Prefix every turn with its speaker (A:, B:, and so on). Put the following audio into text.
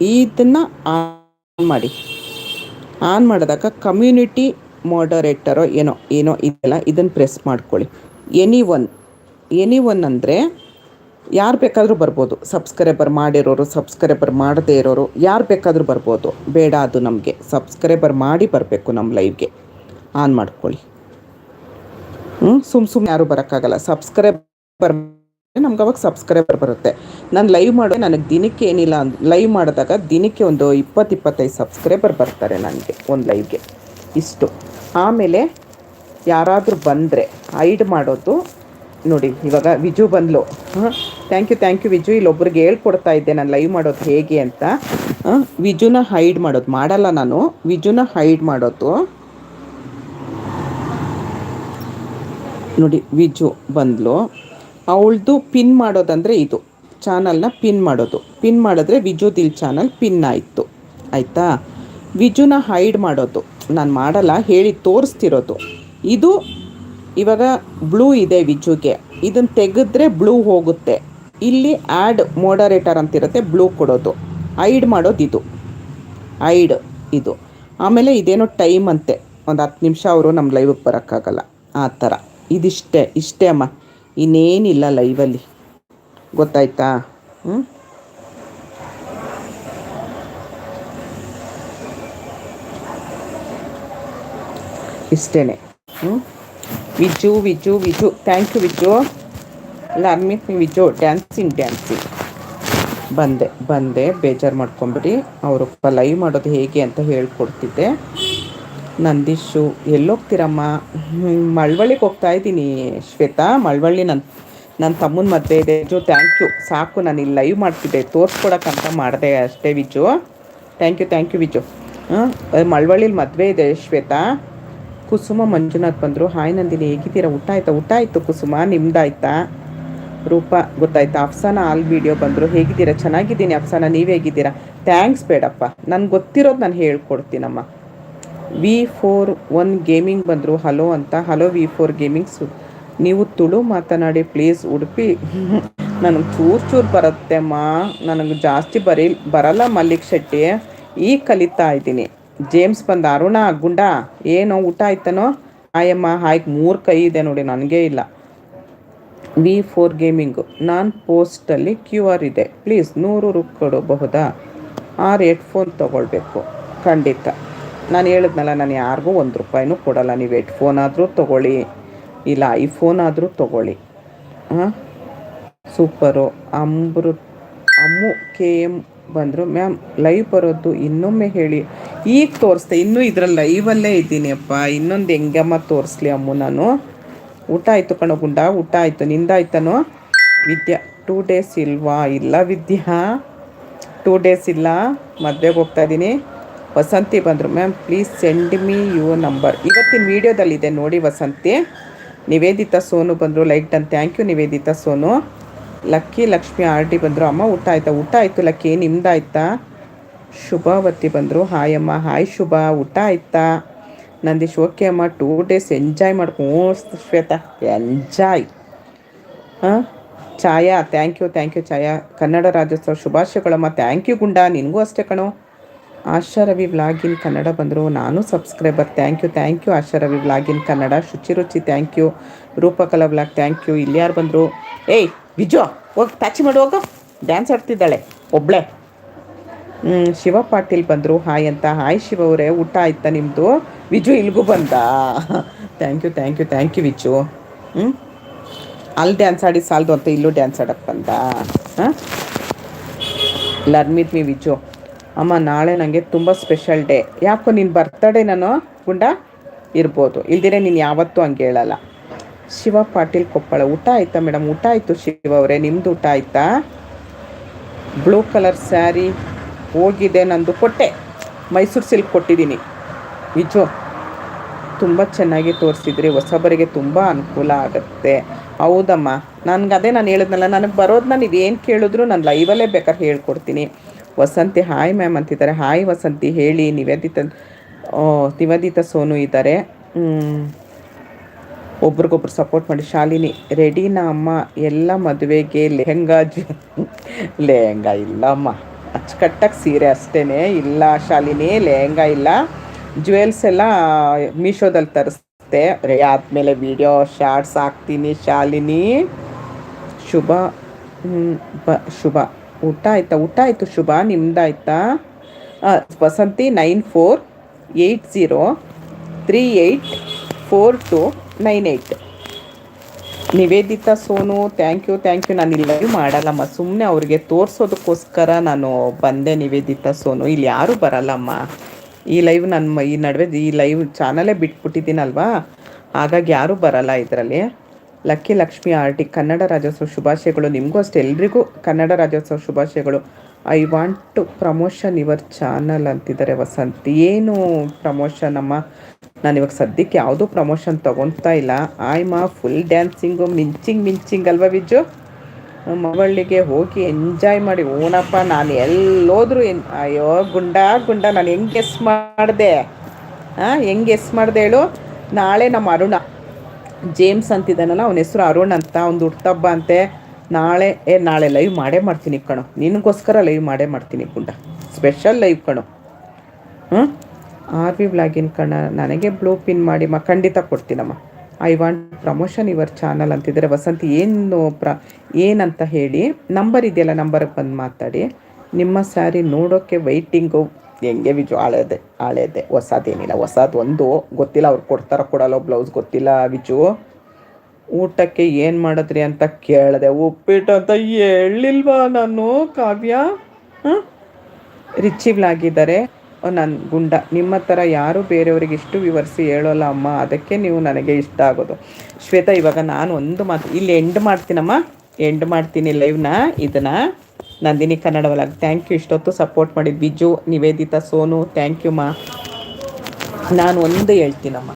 A: ಇದನ್ನು ಆನ್ ಮಾಡಿ. ಆನ್ ಮಾಡಿದಾಗ ಕಮ್ಯುನಿಟಿ ಮಾಡರೇಟರೋ ಏನೋ ಏನೋ ಇದೆಲ್ಲ ಇದನ್ನು ಪ್ರೆಸ್ ಮಾಡ್ಕೊಳ್ಳಿ. ಎನಿ ಒನ್ ಎನಿ ಒನ್ ಅಂದರೆ ಯಾರು ಬೇಕಾದರೂ ಬರ್ಬೋದು. ಸಬ್ಸ್ಕ್ರೈಬರ್ ಮಾಡಿರೋರು ಸಬ್ಸ್ಕ್ರೈಬರ್ ಮಾಡದೇ ಇರೋರು, ಯಾರು ಬೇಕಾದರೂ ಬರ್ಬೋದು. ಬೇಡ ಅದು ನಮಗೆ. ಸಬ್ಸ್ಕ್ರೈಬರ್ ಮಾಡಿ ಬರಬೇಕು ನಮ್ಮ ಲೈವ್ಗೆ ಆನ್ ಮಾಡ್ಕೊಳ್ಳಿ. ಹ್ಞೂ ಸುಮ್ಮ ಸುಮ್ಮನೆ ಯಾರೂ ಬರೋಕ್ಕಾಗಲ್ಲ. ಸಬ್ಸ್ಕ್ರೈಬರ್ ನಮ್ಗೆ ಅವಾಗ ಸಬ್ಸ್ಕ್ರೈಬರ್ ಬರುತ್ತೆ. ನಾನು ಲೈವ್ ಮಾಡೋ ನನಗೆ ದಿನಕ್ಕೆ ಏನಿಲ್ಲ ಲೈವ್ ಮಾಡಿದಾಗ ದಿನಕ್ಕೆ ಒಂದು ಇಪ್ಪತ್ತು ಇಪ್ಪತ್ತೈದು ಸಬ್ಸ್ಕ್ರೈಬರ್ ಬರ್ತಾರೆ ನನಗೆ ಒಂದು ಲೈವ್ಗೆ ಇಷ್ಟು. ಆಮೇಲೆ ಯಾರಾದರೂ ಬಂದರೆ ಐಡ್ ಮಾಡೋದು, ನೋಡಿ ಇವಾಗ ವಿಜು ಬಂದ್ಲು. Thank you thank you Viju. ಇಲ್ಲೊಬ್ರಿಗೆ ಹೇಳ್ಕೊಡ್ತಾ ಇದ್ದೆ ನಾನು ಲೈವ್ ಮಾಡೋದು ಹೇಗೆ ಅಂತ. ವಿಜುನ ಹೈಡ್ ಮಾಡೋದು. ಮಾಡಲ್ಲ ನಾನು. ವಿಜುನ ಹೈಡ್ ಮಾಡೋದು. ನೋಡಿ ವಿಜು ಬಂದ್ಲು. ಅವಳದು ಪಿನ್ ಮಾಡೋದಂದರೆ ಇದು. ಚಾನಲ್ನ ಪಿನ್ ಮಾಡೋದು. ಪಿನ್ ಮಾಡಿದ್ರೆ ವಿಜು ದಿಲ್ ಚಾನಲ್ ಪಿನ್ ಆಯಿತು. ಆಯಿತಾ? ವಿಜುನ ಹೈಡ್ ಮಾಡೋದು. ನಾನು ಮಾಡಲ್ಲ, ಹೇಳಿ ತೋರಿಸ್ತಿರೋದು. ಇದು ಇವಾಗ ಬ್ಲೂ ಇದೆ ವಿಜುಗೆ. ಇದನ್ನು ತೆಗೆದ್ರೆ ಬ್ಲೂ ಹೋಗುತ್ತೆ. ಇಲ್ಲಿ ಆ್ಯಡ್ ಮೋಡರೇಟರ್ ಅಂತಿರುತ್ತೆ ಬ್ಲೂ ಕೊಡೋದು. ಐಡ್ ಮಾಡೋದು ಇದು. ಐಡ್ ಇದು. ಆಮೇಲೆ ಇದೇನೋ ಟೈಮ್ ಅಂತೆ. ಒಂದು ಹತ್ತು ನಿಮಿಷ ಅವರು ನಮ್ಮ ಲೈವಿಗೆ ಬರೋಕ್ಕಾಗಲ್ಲ. ಆ ಥರ. ಇದಿಷ್ಟೇ, ಇಷ್ಟೇ ಅಮ್ಮ. ಇನ್ನೇನಿಲ್ಲ ಲೈವಲ್ಲಿ. ಗೊತ್ತಾಯ್ತಾ? ಹ್ಞೂ ಇಷ್ಟೇ ಹ್ಞೂ Viju Viju Viju. Thank you Viju. ಲರ್ಮಿತ್ Viju. Dancing dancing ಬಂದೆ ಬಂದೆ. ಬೇಜಾರು ಮಾಡ್ಕೊಂಬಿಡಿ. ಅವರಪ್ಪ ಲೈವ್ ಮಾಡೋದು ಹೇಗೆ ಅಂತ ಹೇಳ್ಕೊಡ್ತಿದ್ದೆ. ನಂದೀಶು, ಎಲ್ಲೋಗ್ತೀರಮ್ಮ? ಮಳವಳ್ಳಿಗೆ ಹೋಗ್ತಾ ಇದ್ದೀನಿ ಶ್ವೇತಾ. ಮಳವಳ್ಳಿ ನನ್ನ ನನ್ನ ತಮ್ಮನ ಮದುವೆ ಇದೆ. ವಿಜು ಥ್ಯಾಂಕ್ ಯು ಸಾಕು, ನಾನು ಇಲ್ಲಿ ಲೈವ್ ಮಾಡ್ತಿದ್ದೆ. ತೋರಿಸ್ಕೊಡಕ್ಕಂತ ಮಾಡಿದೆ ಅಷ್ಟೇ Viju. Thank you thank you Viju. ಹಾಂ ಮಳವಳ್ಳಿಲಿ ಮದುವೆ ಇದೆ ಶ್ವೇತಾ. ಕುಸುಮ, ಮಂಜುನಾಥ್ ಬಂದರು. ಹಾಯ್ ನಂದಿನಿ, ಹೇಗಿದ್ದೀರಾ? ಊಟ ಆಯ್ತಾ? ಊಟ ಆಯಿತು ಕುಸುಮ, ನಿಮ್ದಾಯ್ತಾ? ರೂಪ, ಗೊತ್ತಾಯ್ತಾ? ಅಫ್ಸಾನ, ಆಲ್ ವಿಡಿಯೋ ಬಂದರು. ಹೇಗಿದ್ದೀರಾ? ಚೆನ್ನಾಗಿದ್ದೀನಿ ಅಫ್ಸಾನ, ನೀವು ಹೇಗಿದ್ದೀರಾ? ಥ್ಯಾಂಕ್ಸ್ ಬೇಡಪ್ಪ. ನನಗೆ ಗೊತ್ತಿರೋದು ನಾನು ಹೇಳ್ಕೊಡ್ತೀನಮ್ಮ. ವಿ ಫೋರ್ ಒನ್ ಗೇಮಿಂಗ್ ಬಂದರು ಹಲೋ ಅಂತ. ಹಲೋ ವಿ ಫೋರ್ ಗೇಮಿಂಗ್ಸು ನೀವು ತುಳು ಮಾತನಾಡಿ ಪ್ಲೀಸ್ ಉಡುಪಿ. ನನಗೆ ಚೂರು ಚೂರು ಬರುತ್ತೆ ಅಮ್ಮ. ನನಗೆ ಜಾಸ್ತಿ ಬರೀ ಬರಲ್ಲ ಮಲ್ಲಿಕ್ ಶೆಟ್ಟಿ. ಈ ಕಲಿತಾ ಇದ್ದೀನಿ. ಜೇಮ್ಸ್ ಬಂದ ಅರುಣ, ಗುಂಡ, ಏನೋ ಊಟ ಆಯ್ತನೋ? ಆಯಮ್ಮ ಹಾಯ್ಗೆ ಮೂರು ಕೈ ಇದೆ ನೋಡಿ, ನನಗೇ ಇಲ್ಲ. V four gaming. ನಾನು ಪೋಸ್ಟಲ್ಲಿ ಕ್ಯೂ ಆರ್ ಇದೆ. ಪ್ಲೀಸ್ ನೂರು ರೂಪಾಯಿ ಕೊಡಬಹುದಾ? ಆರು ಹೆಡ್ಫೋನ್ ತೊಗೊಳ್ಬೇಕು. ಖಂಡಿತ. ನಾನು ಹೇಳಿದ್ನಲ್ಲ, ನಾನು ಯಾರಿಗೂ ಒಂದು ರೂಪಾಯಿನೂ ಕೊಡಲ್ಲ. ನೀವು ಹೆಡ್ಫೋನ್ ಆದರೂ ತೊಗೊಳ್ಳಿ, ಇಲ್ಲ ಐಫೋನ್ ಆದರೂ ತೊಗೊಳ್ಳಿ. ಹಾಂ? Super. Amrit, Ammu K M ಬಂದರು. ಮ್ಯಾಮ್ ಲೈವ್ ಬರೋದು ಇನ್ನೊಮ್ಮೆ ಹೇಳಿ. ಈಗ ತೋರಿಸ್ದೆ ಇನ್ನೂ ಇದ್ರಲ್ಲಿ ಲೈವಲ್ಲೇ ಇದ್ದೀನಿ ಅಪ್ಪ. ಇನ್ನೊಂದು ಹೆಂಗಮ್ಮ ತೋರಿಸ್ಲಿ ಅಮ್ಮು ನಾನು. ಊಟ ಆಯಿತು ಕಣ ಗುಂಡ, ಊಟ ಆಯಿತು. ನಿಂದಾಯ್ತಾನೋ? ವಿದ್ಯಾ ಟೂ ಡೇಸ್ ಇಲ್ವಾ? ಇಲ್ಲ ವಿದ್ಯಾ. ಟೂ ಡೇಸ್ ಇಲ್ಲ. ಮದುವೆಗೆ ಹೋಗ್ತಾ ಇದ್ದೀನಿ. ವಸಂತಿ ಬಂದರು. Ma'am please send me your number ಇವತ್ತಿನ ವೀಡಿಯೋದಲ್ಲಿದೆ ನೋಡಿ ವಸಂತಿ. ನಿವೇದಿತಾ ಸೋನು ಬಂದರು, like done. Thank you Nivedita Sonu. Lucky Lakshmi R D ಬಂದರು. ಅಮ್ಮ, ಊಟ ಆಯಿತಾ? ಊಟ ಆಯಿತು, ಲಕ್ಕಿ. ನಿಮ್ದಾಯ್ತಾ? ಶುಭಾವತಿ ಬಂದರು. ಹಾಯ್ ಅಮ್ಮ. ಹಾಯ್ ಶುಭ. ಊಟ ಆಯ್ತಾ? ನಂದೀಶ್ ಓಕೆ ಅಮ್ಮ. ಟೂ ಡೇಸ್ ಎಂಜಾಯ್ ಮಾಡ್ಕೊಂಡು ಶ್ವೇತಾ ಎಂಜಾಯ್ ಹಾಂ? Chhaya thank you thank you Chhaya. Kannada Rajyotsava ಶುಭಾಶಯಗಳಮ್ಮ. Thank you Gunda. ನಿನಗೂ ಅಷ್ಟೇ ಕಣೋ. ಆಶಾ ರವಿ ವ್ಲಾಗಿನ್ ಕನ್ನಡ ಬಂದರು, ನಾನು subscriber, thank you thank you Asha Ravi vlog in Kannada Shuchi Ruchi thank you. Roopakala vlog, thank you. ಇಲ್ಲಿ ಯಾರು ಬಂದರು? ಏಯ್ ವಿಜು ಹೋಗಿ ಟಚ್ ಮಾಡು, ಹೋಗೋ. ಡ್ಯಾನ್ಸ್ ಆಡ್ತಿದ್ದಾಳೆ, ಒಬ್ಳೆ. ಶಿವ ಪಾಟೀಲ್ ಬಂದರು, ಹಾಯ್ ಅಂತ. ಹಾಯ್ ಶಿವ ಅವರೇ, ಊಟ ಆಯ್ತಾ ನಿಮ್ಮದು ವಿಜು ಇಲ್ಗೂ ಬಂದ. Thank you thank you thank you Viju. ಹ್ಞೂ ಅಲ್ಲಿ ಡ್ಯಾನ್ಸ್ ಆಡಿ ಸಾಲದು ಅಂತ ಇಲ್ಲೂ ಡ್ಯಾನ್ಸ್ ಆಡೋಕ್ಕೆ ಬಂದ. ಹಾಂ? Learn with me Viju. ಅಮ್ಮ, ನಾಳೆ ನನಗೆ ತುಂಬ ಸ್ಪೆಷಲ್ ಡೇ ಯಾಕೋ ನಿನ್ನ ಬರ್ತಡೇ ನಾನು ಗುಂಡ ಇರ್ಬೋದು. ಇಲ್ದಿರೆ ನೀನು ಯಾವತ್ತೂ ಹಂಗೆ ಹೇಳಲ್ಲ. ಶಿವ ಪಾಟೀಲ್ ಕೊಪ್ಪಳ, ಊಟ ಆಯ್ತಾ ಮೇಡಮ್ ಊಟ ಆಯಿತು ಶಿವ ಅವರೇ ನಿಮ್ಮದು ಊಟ ಆಯ್ತಾ? ಬ್ಲೂ ಕಲರ್ ಸ್ಯಾರಿ ಹೋಗಿದೆ ನಂದು ಕೊಟ್ಟೆ. ಮೈಸೂರು ಸಿಲ್ಕ್ ಕೊಟ್ಟಿದ್ದೀನಿ. ವಿಜು ತುಂಬ ಚೆನ್ನಾಗಿ ತೋರಿಸಿದ್ರಿ. ಹೊಸಬರಿಗೆ ತುಂಬ ಅನುಕೂಲ ಆಗುತ್ತೆ. ಹೌದಮ್ಮ. ನನಗೆ ಅದೇ ನಾನು ಹೇಳಿದ್ನಲ್ಲ, ನನಗೆ ಬರೋದು ನಾನು ಇದೇನು ಕೇಳಿದ್ರು ನಾನು ಲೈವಲ್ಲೇ ಬೇಕಾದ್ರೆ ಹೇಳ್ಕೊಡ್ತೀನಿ. ವಸಂತಿ, ಹಾಯ್ ಮ್ಯಾಮ್ ಅಂತಿದ್ದಾರೆ. ಹಾಯ್ ವಸಂತಿ, ಹೇಳಿ, ನಿವೇದಿತ ನಿವೇದಿತ ಸೋನು ಇದ್ದಾರೆ. ಒಬ್ರಿಗೊಬ್ರು ಸಪೋರ್ಟ್ ಮಾಡಿ. ಶಾಲಿನಿ, ರೆಡಿನಾ ಅಮ್ಮ, ಎಲ್ಲ ಮದುವೆಗೆ ಲೆಹಂಗಾ ಜ, ಲೆಹಂಗಾ ಇಲ್ಲಮ್ಮ ಅಚ್ಚುಕಟ್ಟಾಗಿ ಸೀರೆ ಅಷ್ಟೇ ಇಲ್ಲ ಶಾಲಿನಿ, ಲೆಹಂಗಾ ಇಲ್ಲ. ಜ್ಯುವೆಲ್ಸ್ ಎಲ್ಲ ಮೀಶೋದಲ್ಲಿ ತರಿಸ್ದೆ. ಆದಮೇಲೆ ವಿಡಿಯೋ ಶಾರ್ಟ್ಸ್ ಹಾಕ್ತೀನಿ ಶಾಲಿನಿ. ಶುಭ ಬ, ಶುಭ. ಊಟ ಆಯ್ತಾ ಊಟ ಆಯಿತು Shubha, ನಿಮ್ದಾಯ್ತಾ? Vasanti nine four eight zero three eight four two nine eight Nivedita Sonu thank you thank you ನಾನು ಇಲ್ಲಿ ಮಾಡಲ್ಲಮ್ಮ. ಸುಮ್ಮನೆ ಅವ್ರಿಗೆ ತೋರಿಸೋದಕ್ಕೋಸ್ಕರ ನಾನು ಬಂದೆ ನಿವೇದಿತಾ ಸೋನು. ಇಲ್ಲಿ ಯಾರೂ ಬರಲ್ಲಮ್ಮ. ಈ ಲೈವ್ ನನ್ನ ಈ ನಡುವೆ ಈ ಲೈವ್ ಚಾನಲೇ ಬಿಟ್ಬಿಟ್ಟಿದ್ದೀನಲ್ವಾ? ಹಾಗಾಗಿ ಯಾರೂ ಬರಲ್ಲ ಇದರಲ್ಲಿ. ಲಕ್ಕಿ ಲಕ್ಷ್ಮಿ ಆರ್ಟಿ, ಕನ್ನಡ ರಾಜ್ಯೋತ್ಸವ ಶುಭಾಶಯಗಳು. ನಿಮಗೂ ಅಷ್ಟೇ, ಎಲ್ರಿಗೂ ಕನ್ನಡ ರಾಜ್ಯೋತ್ಸವ ಶುಭಾಶಯಗಳು. I want to promotion your channel ಅಂತಿದ್ದಾರೆ ವಸಂತ್. ಏನು ಪ್ರಮೋಷನ್ ಅಮ್ಮ? ನಾನು ಇವಾಗ ಸದ್ಯಕ್ಕೆ ಯಾವುದೂ ಪ್ರಮೋಷನ್ ತೊಗೊತಾ ಇಲ್ಲ. ಆಯ್ಮ ಫುಲ್ ಡ್ಯಾನ್ಸಿಂಗು ಮಿಂಚಿಂಗ್ ಮಿಂಚಿಂಗ್ ಅಲ್ವಾ ಬಿಜ್ಜು ಮಗಳಿಗೆ ಹೋಗಿ ಎಂಜಾಯ್ ಮಾಡಿ. ಓನಪ್ಪ, ನಾನು ಎಲ್ಲೋದ್ರೂ ಎನ್, ಅಯ್ಯೋ, ಗುಂಡ ಗುಂಡ, ನಾನು ಹೆಂಗೆ ಎಸ್ ಮಾಡಿದೆ? ಹಾಂ ಹೆಂಗೆ ಎಸ್ ಮಾಡಿದೆ ಹೇಳು? ನಾಳೆ ನಮ್ಮ ಅರುಣ. ಜೇಮ್ಸ್ ಅಂತಿದ್ದಾನಲ್ಲ, ಅವನ ಹೆಸರು ಅರುಣ್ ಅಂತ ಅವ್ನು ಹುಟ್ಟಬ್ಬ ಅಂತೆ. ನಾಳೆ, ಏ, ನಾಳೆ ಲೈವ್ ಮಾಡೇ ಮಾಡ್ತೀನಿ ಕಣೋ. ನಿನಗೋಸ್ಕರ ಲೈವ್ ಮಾಡೇ ಮಾಡ್ತೀನಿ ಗುಂಡ. ಸ್ಪೆಷಲ್ ಲೈವ್ ಕಣೋ. ಹ್ಞೂ ಆರ್ ವಿ ಬ್ಲಾಗಿನ್ ಕಣ, ನನಗೆ ಬ್ಲೂ ಪಿನ್ ಮಾಡಿ ಖಂಡಿತ ಕೊಡ್ತೀನಮ್ಮ. I want promotion your channel ಅಂತಿದ್ದಾರೆ. ವಸಂತಿ, ಏನು ಪ್ರ, ಏನಂತ ಹೇಳಿ ನಂಬರ್ ಇದೆಯಲ್ಲ ನಂಬರ್ಗೆ ಬಂದು ಮಾತಾಡಿ. ನಿಮ್ಮ ಸ್ಯಾರಿ ನೋಡೋಕ್ಕೆ ವೈಟಿಂಗು ಹೆಂಗೆ ವಿಜು ಹಳೇದೆ ಹಳೇದೆ ಹೊಸದೇನಿಲ್ಲ. ಹೊಸದು ಒಂದು, ಗೊತ್ತಿಲ್ಲ, ಅವ್ರು ಕೊಡ್ತಾರೋ ಕೊಡಲ್ಲೋ, ಬ್ಲೌಸ್ ಗೊತ್ತಿಲ್ಲ ವಿಜು ಊಟಕ್ಕೆ ಏನು ಮಾಡಿದ್ರಿ ಅಂತ ಕೇಳಿದೆ. ಉಪ್ಪಿಟ್ಟು ಅಂತ ಹೇಳಿಲ್ವಾ ನಾನು, ಕಾವ್ಯ? ಹಾಂ? ರಿಚಿವ್ಲಾಗಿದ್ದಾರೆ ನನ್ನ ಗುಂಡ. ನಿಮ್ಮ ಥರ ಯಾರು ಬೇರೆಯವ್ರಿಗೆ ಇಷ್ಟು ವಿವರಿಸಿ ಹೇಳೋಲ್ಲ ಅಮ್ಮ. ಅದಕ್ಕೆ ನೀವು ನನಗೆ ಇಷ್ಟ ಆಗೋದು. ಶ್ವೇತಾ, ಇವಾಗ ನಾನು ಒಂದು ಮಾತು ಇಲ್ಲಿ ಎಂಡ್ ಮಾಡ್ತೀನಮ್ಮ. ಎಂಡ್ ಮಾಡ್ತೀನಿ ಲೈವ್ನ ಇದನ್ನು. ನಂದಿನಿ ಕನ್ನಡ ಒಳಗೆ ಥ್ಯಾಂಕ್ ಯು ಇಷ್ಟೊತ್ತು ಸಪೋರ್ಟ್ ಮಾಡಿದ ಬಿಜು, ನಿವೇದಿತಾ, ಸೋನು ಥ್ಯಾಂಕ್ ಯು ಮಾ. ನಾನು ಒಂದು ಹೇಳ್ತೀನಮ್ಮ.